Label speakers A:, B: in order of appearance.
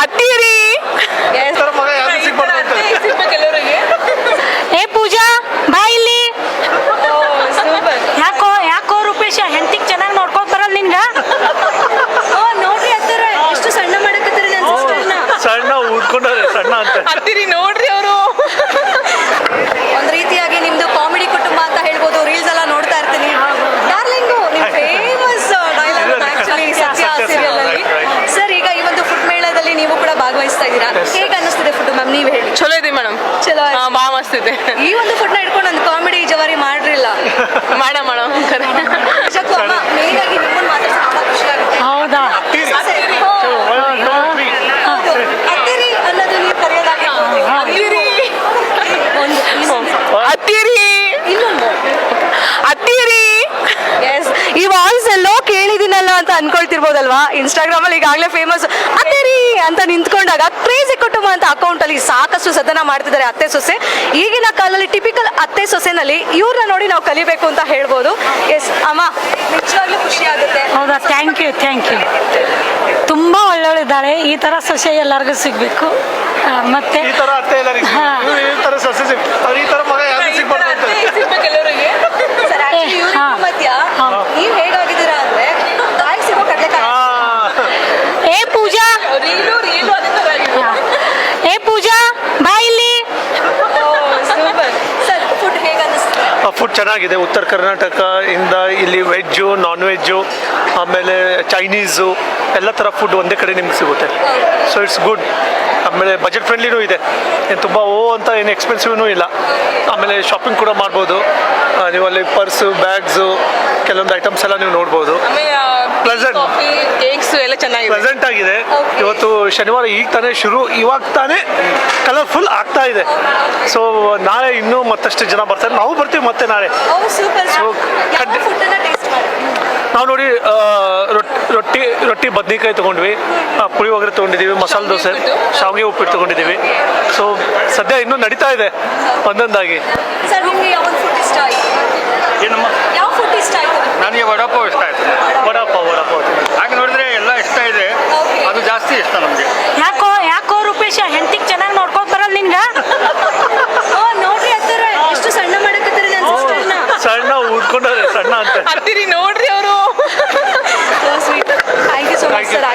A: ಹತ್ತೀರಿ.
B: ಥರ ಮಗ ಯಾರು ಸಿಗ್ಬಾರ್ದು ಅಂತ.
C: ಏ ಪೂಜಾ ಬಾ ಇಲ್ಲಿ. ಯಾಕೋ ಯಾಕೋ ರೂಪೇಶ ಹೆಂಡತಿಗೆ ಚೆನ್ನಾಗಿ ನೋಡ್ಕೊಂಡ್ ಬರಲ್ಲ ನಿನ್ಗ
D: ನೋಡ್ರಿ ಹತ್ತಾರ ಎಷ್ಟು ಸಣ್ಣ ಮಾಡಕತ್ತಾರ ನನ್ನ ಸಿಸ್ಟರ್ನ
B: ಸಣ್ಣ ಊದ್ಕೊಂಡವ್ರೆ ಸಣ್ಣ ಅಂತ
A: ಹತ್ತಿರಿ ನೋಡ್ರಿ ಅವರು
D: ಒಂದ್ ರೀತಿಯಾಗಿ ನಿಮ್ದು ಕಾಮಿಡಿ ಕುಟುಂಬ ಅಂತ ಹೇಳ್ಬೋದು ರೀಲ್ಸ್ ಎಲ್ಲ ನೋಡ್ತಾ ಇರ್ತೀನಿ ಡಾರ್ಲಿಂಗು ನಿಮ್ famous dialogue actually Sathya serial ಅಲ್ಲಿ ಸರ್ ಈಗ ಈ ಒಂದು ಫುಡ್ ಮೇಳದಲ್ಲಿ ನೀವು ಕೂಡ ಭಾಗವಹಿಸ್ತಾ ಇದ್ದೀರಾ? ಹೇಗೆ ಅನ್ನಿಸ್ತಿದೆ ಫುಡ್ ಮ್ಯಾಮ್ ನೀವು ಹೇಳಿ.
A: ಚಲೋ ಇದೆ ಮೇಡಮ್
D: ಚಲೋ. ಬಾ
A: ಮಸ್ತ್ ಇದೆ.
D: ಈ ಒಂದು ಫುಡ್ನ ಇಟ್ಕೊಂಡು ಒಂದು ಕಾಮಿಡಿ ಜವಾರಿ ಮಾಡ್ರಿಲ್ಲ
A: ಮಾಡ ಮೇಡಮ್ ನಿಜಕ್ಕೂ
D: ಅಮ್ಮ ಮೇನ್ ಆಗಿ ನಿಮ್ಮನ್ನ ಮಾತಾಡ್ಸೋದು ತುಂಬಾ ಖುಷಿ ಆಗುತ್ತೆ
C: ಹೌದಾ
D: ಹೌದು. ಹತ್ತಿರಿ ಅನ್ನೋದು ನೀವು ಕರೆಯೋದಾಗಿರ್ಬೋದು ಹತ್ತಿರಿ ಒಂದು
A: ಹತ್ತಿರಿ
D: ಇನ್ನೊಂದು
A: ಹತ್ತಿರಿ
D: ಎಸ್ ಈ ವಾಯ್ಸ್ ಎಲ್ಲೋ ಕೇಳಿದಿನಲ್ಲ ಅಂತ ಅನ್ಕೊಳ್ತಿರ್ಬೋದಲ್ವಾ ಇನ್ಸ್ಟಾಗ್ರಾಮ್ ಅಲ್ಲಿ ಈಗಾಗಲೇ ಫೇಮಸ್ ಅತ್ತೆರಿ ಅಂತ ನಿಂತ್ಕೊಂಡಾಗ ಕ್ರೇಜಿ ಕುಟುಂಬ ಅಂತ ಅಕೌಂಟ್ ಅಲ್ಲಿ ಸಾಕಷ್ಟು ಸದನ ಮಾಡ್ತಿದ್ದಾರೆ ಅತ್ತೆ ಸೊಸೆ. ಈಗಿನ ಕಾಲದಲ್ಲಿ ಟಿಪಿಕಲ್ ಅತ್ತೆ ಸೊಸೆನಲ್ಲಿ ಇವ್ರನ್ನ ನೋಡಿ ನಾವು ಕಲಿಬೇಕು ಅಂತ ಹೇಳ್ಬೋದು. ಎಸ್ ಅಮ್ಮ ನಿಜವಾಗ್ಲೂ ಖುಷಿ ಆಗುತ್ತೆ. ಹೌದಾ? ಥ್ಯಾಂಕ್
C: ಯು ಥ್ಯಾಂಕ್ ಯು ತುಂಬ ಒಳ್ಳೊಳ್ಳಿದ್ದಾಳೆ ಈ ಥರ ಸೊಸೆ ಎಲ್ಲರಿಗೂ ಸಿಗಬೇಕು. ಮತ್ತೆ
B: ಈ ತರ ಅತ್ತೆ ಎಲ್ಲರಿಗೂ ಹಾ. ಇವ್ರು ಈ ತರ ಸೊಸೆ ಸಿಗ್ ಅವ್ರು ಈ ತರ ಮಗ ಯಾರು ಸಿಗ್ಬಾರ್ದು ಅಂತ
D: ಸರ್ ಆಕ್ಚುಲಿ ಇವ್ರ ಹಾ. ಮಧ್ಯ
C: ಹಾ.
D: ನೀವ್ ಹೇಗಾಗಿದ್ದೀರಾ ಅಂದ್ರೆ ಬಾಯಿಗೆ ಸಿಗೋ ಕಡ್ಲೆಕಾಯಿ
B: ಹಾ
C: ಏ ಪೂಜಾ
A: ರೀಲು ರೀಲು ಅದೇ ತರ ಆಗಿದೆ.
C: ಏ ಪೂಜಾ ಬಾ ಇಲ್ಲಿ
D: ಸೂಪರ್ ಸರ್ ಫುಡ್ ಹೇಗೆ ಅನ್ನಿಸ್ತಿದೆ
B: ಫುಡ್ ಚೆನ್ನಾಗಿದೆ. ಉತ್ತರ ಕರ್ನಾಟಕ ಇಂದ ಇಲ್ಲಿ ವೆಜ್ಜು ನಾನ್ ವೆಜ್ಜು ಆಮೇಲೆ ಚೈನೀಸು ಎಲ್ಲ ಥರ ಫುಡ್ ಒಂದೇ ಕಡೆ ನಿಮ್ಗೆ ಸಿಗುತ್ತೆ. ಸೊ ಇಟ್ಸ್ ಗುಡ್ ಆಮೇಲೆ ಬಜೆಟ್ ಫ್ರೆಂಡ್ಲಿನೂ ಇದೆ. ಏನು ತುಂಬ, ಓ ಅಂತ ಏನು ಎಕ್ಸ್ಪೆನ್ಸಿವ್ನೂ ಇಲ್ಲ. ಆಮೇಲೆ ಶಾಪಿಂಗ್ ಕೂಡ ಮಾಡ್ಬೋದು. ನೀವು ಅಲ್ಲಿ ಪರ್ಸು ಬ್ಯಾಗ್ಸು ಕೆಲವೊಂದು ಐಟಮ್ಸ್ ಎಲ್ಲ ನೀವು ನೋಡ್ಬೋದು.
A: Pleasant. ಕಾಫಿ ಕೇಕ್ಸ್ ಎಲ್ಲ ಚೆನ್ನಾಗಿದೆ.
B: ಪ್ರೆಸೆಂಟ್ ಆಗಿದೆ. Okay. ಇವತ್ತು ಶನಿವಾರ ಈಗ ತಾನೇ ಶುರು ಇವಾಗ ತಾನೇ ಕಲರ್ಫುಲ್ ಆಗ್ತಾ ಇದೆ. ಸೊ ನಾಳೆ ಇನ್ನೂ ಮತ್ತಷ್ಟು ಜನ ಬರ್ತಾರೆ. ನಾವು ಬರ್ತೀವಿ ಮತ್ತೆ ನಾಳೆ.
D: ಓ ಸೂಪರ್ So, ಯಾವ ಖಂಡಿತ- ಫುಡ್ ಅನ್ನ ಟೇಸ್ಟ್ ಮಾಡಿ?
B: ನಾವು ನೋಡಿ ಆ, ರೊಟ್- ರೊಟ್ಟಿ ರೊಟ್ಟಿ ಬದ್ನಿಕಾಯಿ ತೊಗೊಂಡ್ವಿ. ಆ, ಪುಳಿಯೋಗರೆ ತೊಗೊಂಡಿದ್ದೀವಿ ಮಸಾಲೆ ದೋಸೆ ಶಾವಿಗೆ ಉಪ್ಪಿಟ್ಟು ತೊಗೊಂಡಿದ್ದೀವಿ. ಸೊ ಸದ್ಯ ಇನ್ನೂ ನಡೀತಾ ಇದೆ ಒಂದೊಂದಾಗಿ.
D: ಸರ್ ನಿಮಗೆ ಯಾವ ಫುಡ್ ಇಷ್ಟ ಆಯ್ತು?
E: ಏನಮ್ಮ?
D: ಯಾವ ಫುಡ್ ಇಷ್ಟ ಆಯ್ತು?
E: ನನಗೆ ವಡಾಪಾವ್ ಇಷ್ಟ ಹಾಗೆ ನೋಡಿದ್ರೆ ಎಲ್ಲ ಇಷ್ಟ ಇದೆ. ಅದು ಜಾಸ್ತಿ ಇಷ್ಟ ನಮಗೆ.
C: ಯಾಕೋ ಯಾಕೋ ರೂಪೇಶ ಹೆಂಡತಿಗೆ ಚೆನ್ನಾಗಿ ನೋಡ್ಕೊಂಡ್ ಬರಲ್ಲ ನಿಂಗ
D: ನೋಡ್ರಿ ಅತ್ತರ ಎಷ್ಟು ಸಣ್ಣ ಮಾಡಕತ್ತೀರಿ ನನ್ನ
B: ಸಣ್ಣ ಉದ್ಕೊಂಡ್ರೆ ಸಣ್ಣ ಅಂತ.
A: ಹತ್ತಿರಿ ನೋಡ್ರಿ ಅವರು.
D: Thank you so much sir